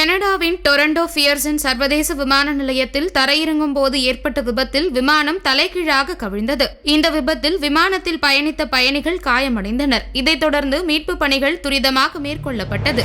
கனடாவின் Toronto Pearson சர்வதேச விமான நிலையத்தில் தரையிறங்கும் போது ஏற்பட்ட விபத்தில் விமானம் தலைகீழாக கவிழ்ந்தது. இந்த விபத்தில் விமானத்தில் பயணித்த பயணிகள் காயமடைந்தனர். இதைத் தொடர்ந்து மீட்பு பணிகள் துரிதமாக மேற்கொள்ளப்பட்டது.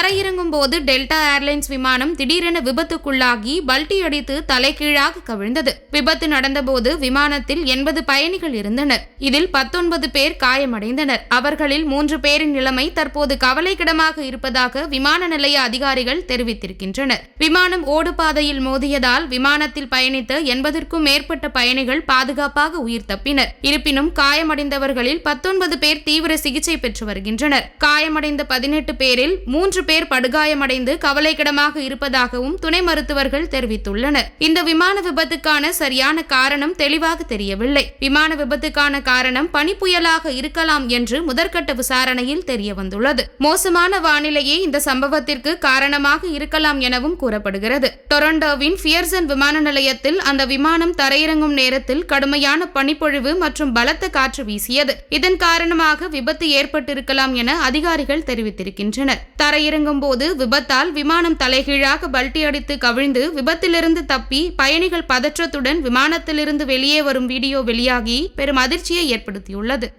தரையிறங்கும் போது டெல்டா ஏர்லைன்ஸ் விமானம் திடீரென விபத்துக்குள்ளாகி பல்டி அடித்து தலைகீழாக கவிழ்ந்தது. விபத்து நடந்தபோது விமானத்தில் எண்பது பயணிகள் இருந்தனர். இதில் பத்தொன்பது பேர் காயமடைந்தனர். அவர்களில் மூன்று பேரின் நிலைமை தற்போது கவலைக்கிடமாக இருப்பதாக விமான நிலைய அதிகாரிகள் தெரிவித்திருக்கின்றனர். விமானம் ஓடுபாதையில் மோதியதால் விமானத்தில் பயணித்த எண்பதற்கும் மேற்பட்ட பயணிகள் பாதுகாப்பாக உயிர் தப்பினர். இருப்பினும் காயமடைந்தவர்களில் பத்தொன்பது பேர் தீவிர சிகிச்சை பெற்று வருகின்றனர். காயமடைந்த பதினெட்டு பேரில் மூன்று பேர் படுகாயமடைந்து கவலைக்கிடமாக இருப்பதாகவும் துணை மருத்துவர்கள் தெரிவித்துள்ளனர். இந்த விமான விபத்துக்கான சரியான காரணம் தெளிவாக தெரியவில்லை. விமான விபத்துக்கான காரணம் பனிப்புயலாக இருக்கலாம் என்று முதற்கட்ட விசாரணையில் தெரிய வந்துள்ளது மோசமான வானிலையே இந்த சம்பவத்திற்கு காரணமாக இருக்கலாம் எனவும் கூறப்படுகிறது. டொரண்டோவின் பியர்சன் விமான நிலையத்தில் அந்த விமானம் தரையிறங்கும் நேரத்தில் கடுமையான பனிப்பொழிவு மற்றும் பலத்த காற்று வீசியது. இதன் காரணமாக விபத்து ஏற்பட்டிருக்கலாம் என அதிகாரிகள் தெரிவித்திருக்கின்றனர். தரையிறங்கும் போது விபத்தால் விமானம் தலைகீழாக பல்டி அடித்து கவிழ்ந்து விபத்திலிருந்து தப்பி பயணிகள் பதற்றத்துடன் விமானத்திலிருந்து வெளியே வரும் வீடியோ வெளியாகி பெரும் அதிர்ச்சியை ஏற்படுத்தியுள்ளது.